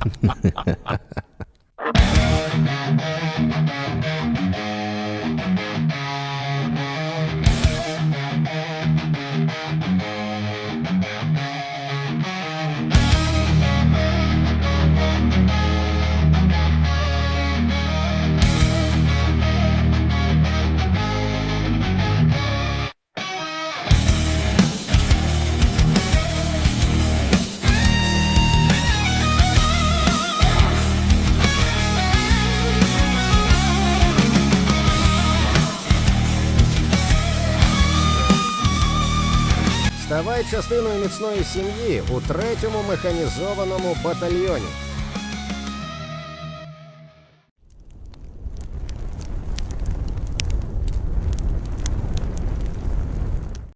ハハハハ。Ставай частиною міцної сім'ї у третьому механізованому батальйоні.